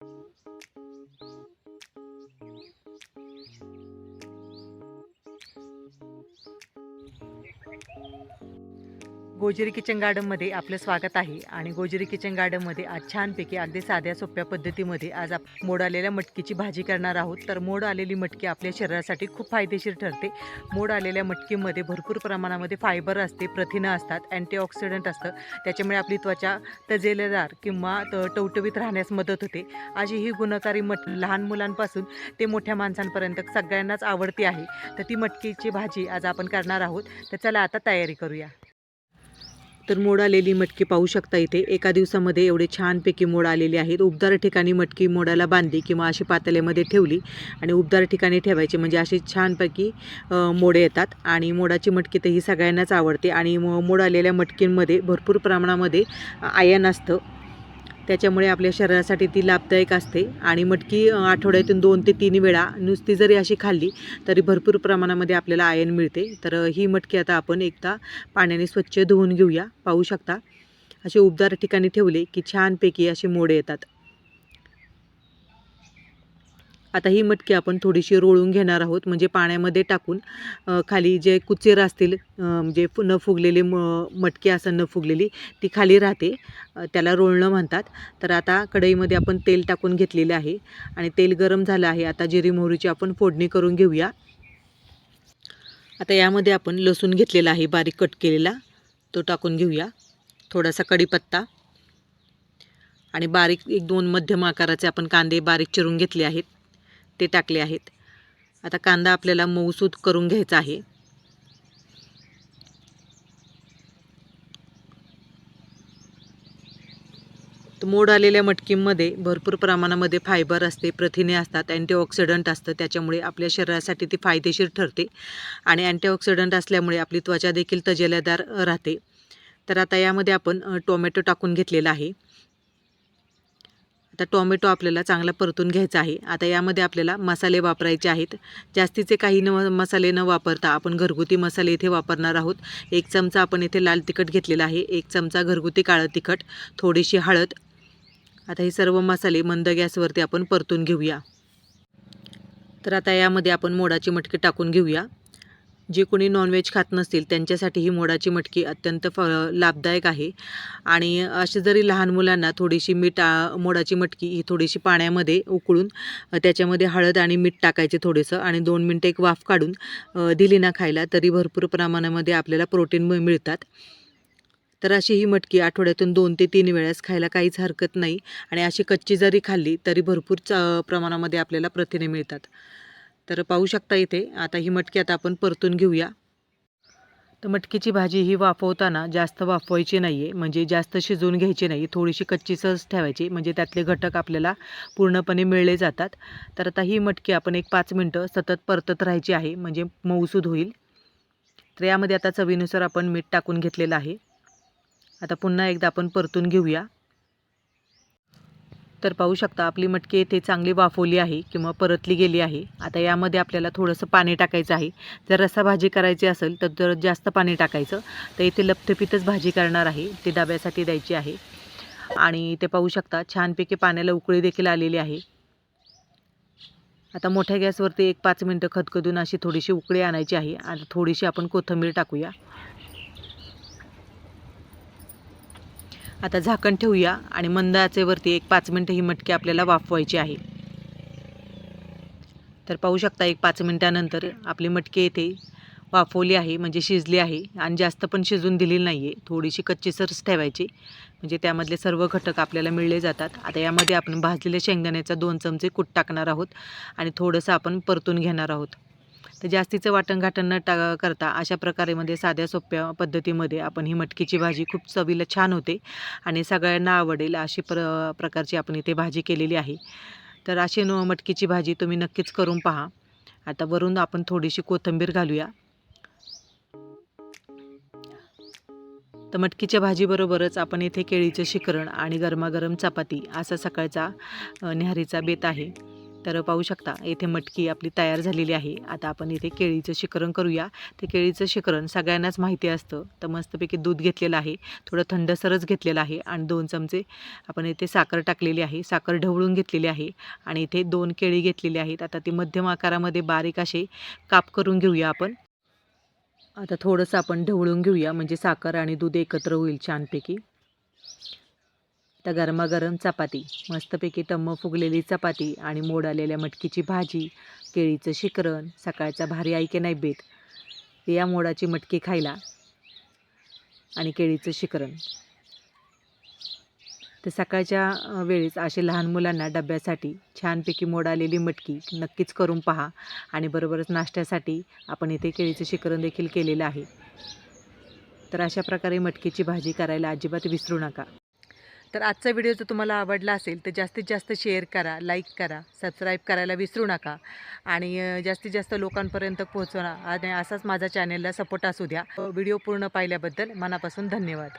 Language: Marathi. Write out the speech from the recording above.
Thank you. गोजरी किचन गार्डनमध्ये आपलं स्वागत आहे आणि गोजरी किचन गार्डनमध्ये आज छानपैकी अगदी साध्या सोप्या पद्धतीमध्ये आज आप मोड आलेल्या मटकीची भाजी करणार आहोत. तर मोड आलेली मटकी आपल्या शरीरासाठी खूप फायदेशीर ठरते. मोड आलेल्या मटकीमध्ये भरपूर प्रमाणामध्ये फायबर असते प्रथिनं असतात अँटीऑक्सिडंट असतं. त्याच्यामुळे आपली त्वचा तजेलेदार किंवा त- टवटवीत राहण्यास मदत होते. अशी ही गुणकारी मट लहान मुलांपासून ते मोठ्या माणसांपर्यंत सगळ्यांनाच आवडती आहे. तर ती मटकीची भाजी आज आपण करणार आहोत. तर चला आता तयारी करूया. तर मोड आलेली मटकी पाहू शकता इथे. एका दिवसामध्ये एवढे छानपैकी मोड आलेले आहेत. उबदार ठिकाणी मटकी मोडाला बांधली किंवा अशी पातेल्यामध्ये ठेवली आणि उबदार ठिकाणी ठेवायची. म्हणजे अशी छानपैकी मोडे येतात आणि मोडाची मटकी तर ही सगळ्यांनाच आवडते आणि मो मोड आलेल्या मटकींमध्ये भरपूर प्रमाणामध्ये आयन असतं. त्याच्यामुळे आपल्या शरीरासाठी ती लाभदायक असते. आणि मटकी आठवड्यातून दोन ते तीन वेळा नुसती जरी अशी खाल्ली तरी भरपूर प्रमाणामध्ये आपल्याला आयन मिळते. तर ही मटकी आता आपण एकदा पाण्याने स्वच्छ धुवून घेऊया. पाहू शकता. असे उबदार ठिकाणी ठेवले की छानपैकी असे मोडे येतात. आता ही मटकी आपण थोडीशी रोळून घेणार आहोत म्हणजे पाण्यामध्ये टाकून खाली जे कुचेर असतील म्हणजे न फुगलेले म मटकी असं न फुगलेली ती खाली राहते. त्याला रोळणं म्हणतात. तर आता कढईमध्ये आपण तेल टाकून घेतलेले आहे आणि तेल गरम झालं आहे. आता जिरी मोहरीची आपण फोडणी करून घेऊया. आता यामध्ये आपण लसूण घेतलेला आहे बारीक कट केलेला. तो टाकून घेऊया. थोडासा कढीपत्ता. आणि बारीक एक दोन मध्यम आकाराचे आपण कांदे बारीक चिरून घेतले आहेत. ते टाकले आहेत. आता कांदा आपल्याला मऊसूद करून घ्यायचा आहे. मोड आलेल्या मटकीमध्ये भरपूर प्रमाणामध्ये फायबर असते प्रथिने असतात अँटीऑक्सिडंट असतं त्याच्यामुळे आपल्या शरीरासाठी ती फायदेशीर ठरते. आणि अँटीऑक्सिडंट असल्यामुळे आपली त्वचा देखील तजेलेदार राहते. तर आता यामध्ये आपण टोमॅटो टाकून घेतलेला आहे. आता टॉमॅटो आपल्याला चांगला परतून घ्यायचा आहे. आता यामध्ये आपल्याला मसाले वापरायचे आहेत. जास्तीचे काही न मसाले न वापरता आपण घरगुती मसाले इथे वापरणार आहोत. एक चमचा आपण इथे लाल तिखट घेतलेला आहे. एक चमचा घरगुती काळं तिखट थोडीशी हळद. आता हे सर्व मसाले मंद गॅसवरती आपण परतून घेऊया. तर आता यामध्ये आपण मोडाची मटकी टाकून घेऊया. जे कोणी नॉनव्हेज खात नसतील त्यांच्यासाठी ही मोडाची मटकी अत्यंत फ लाभदायक आहे. आणि असे जरी लहान मुलांना थोडीशी मीठ मोडाची मटकी ही थोडीशी पाण्यामध्ये उकळून त्याच्यामध्ये हळद आणि मीठ टाकायचे थोडंसं आणि दोन मिनटं एक वाफ काढून दिली ना खायला तरी भरपूर प्रमाणामध्ये आपल्याला प्रोटीन मिळतात. तर अशी ही मटकी आठवड्यातून दोन ते तीन वेळेस खायला काहीच हरकत नाही आणि अशी कच्ची जरी खाल्ली तरी भरपूर च प्रमाणामध्ये आपल्याला प्रथिने मिळतात. तर पाहू शकता इथे आता ही मटकी आता आपण परतून घेऊया. तर मटकीची भाजी ही वाफवताना जास्त वाफवायची नाही आहे म्हणजे जास्त शिजवून घ्यायची नाही थोडीशी कच्ची सहज ठेवायची म्हणजे त्यातले घटक आपल्याला पूर्णपणे मिळले जातात. तर आता ही मटकी आपण एक पाच मिनटं सतत परतत राहायची आहे म्हणजे मऊसूद होईल. तर यामध्ये आता चवीनुसार आपण मीठ टाकून घेतलेलं आहे. आता पुन्हा एकदा आपण परतून घेऊया. तर पाहू शकता आपली मटकी येथे चांगली वाफवली आहे किंवा परतली गेली आहे. आता यामध्ये आपल्याला थोडंसं पाणी टाकायचं आहे. जर रसा भाजी करायची असेल तर जर जास्त पाणी टाकायचं तर इथे लपथपीतच भाजी करणार आहे. ती डब्यासाठी द्यायची आहे. आणि ते पाहू शकता छानपैकी पाण्याला उकळी देखील आलेली आहे. आता मोठ्या गॅसवरती एक पाच मिनटं खदखदून अशी थोडीशी उकळी आणायची आहे. आणि थोडीशी आपण कोथिंबीर टाकूया. आता झाकण ठेवूया आणि मंद आचेवरती एक पाच मिनटं ही मटकी आपल्याला वाफवायची आहे. तर पाहू शकता एक पाच मिनटानंतर आपली मटकी येथे वाफवली आहे म्हणजे शिजली आहे आणि जास्त पण शिजून दिलेली नाही आहे थोडीशी कच्ची सरस ठेवायची म्हणजे त्यामधले सर्व घटक आपल्याला मिळले जातात. आता यामध्ये आपण भाजलेल्या शेंगदाण्याचा दोन चमचे कूट टाकणार आहोत आणि थोडंसं आपण परतून घेणार आहोत. तर जास्तीचं वाटण घाटण न टा करता अशा प्रकारेमध्ये साध्या सोप्या पद्धतीमध्ये आपण ही मटकीची भाजी खूप चवीला छान होते आणि सगळ्यांना आवडेल अशी प्र प्रकारची आपण इथे भाजी केलेली आहे. तर अशी न मटकीची भाजी तुम्ही नक्कीच करून पहा. आता वरून आपण थोडीशी कोथिंबीर घालूया. तर मटकीच्या भाजीबरोबरच आपण इथे केळीचं शिकरण आणि गरमागरम चपाती असा सकाळचा न्याहारीचा बेत आहे. तर पाहू शकता येथे मटकी आपली तयार झालेली आहे. आता आपण इथे केळीचं शिकरण करूया. ते केळीचं शिकरण सगळ्यांनाच माहिती असतं. तर मस्तपैकी दूध घेतलेलं आहे. थोडं थंडसरच घेतलेलं आहे आणि दोन चमचे आपण इथे साखर टाकलेली आहे. साखर ढवळून घेतलेली आहे आणि इथे दोन केळी घेतलेली आहेत. आता ती मध्यम आकारामध्ये बारीक असे काप करून घेऊया आपण. आता थोडंसं आपण ढवळून घेऊया. म्हणजे साखर आणि दूध एकत्र होईल छानपैकी. तर गरमागरम चपाती. मस्तपैकी टम्म फुगलेली चपाती आणि मोड आलेल्या मटकीची भाजी केळीचं शिकरण सकाळचा भारी ऐके नैवेद्य या मोडाची मटकी खायला आणि केळीचं शिकरण. तर सकाळच्या वेळेस असे लहान मुलांना डब्यासाठी छानपैकी मोड आलेली मटकी नक्कीच करून पहा आणि बरोबरच नाश्त्यासाठी आपण इथे केळीचं शिकरण देखील केलेलं आहे. तर अशा प्रकारे मटकीची भाजी करायला अजिबात विसरू नका. तर आजचा व्हिडिओ जर तुम्हाला आवडला असेल तर जास्तीत जास्त शेअर करा लाईक करा सबस्क्राईब करायला विसरू नका आणि जास्तीत जास्त लोकांपर्यंत पोहोचवा आणि असाच माझा चॅनेलला सपोर्ट असू द्या. व्हिडिओ पूर्ण पाहिल्याबद्दल मनापासून धन्यवाद.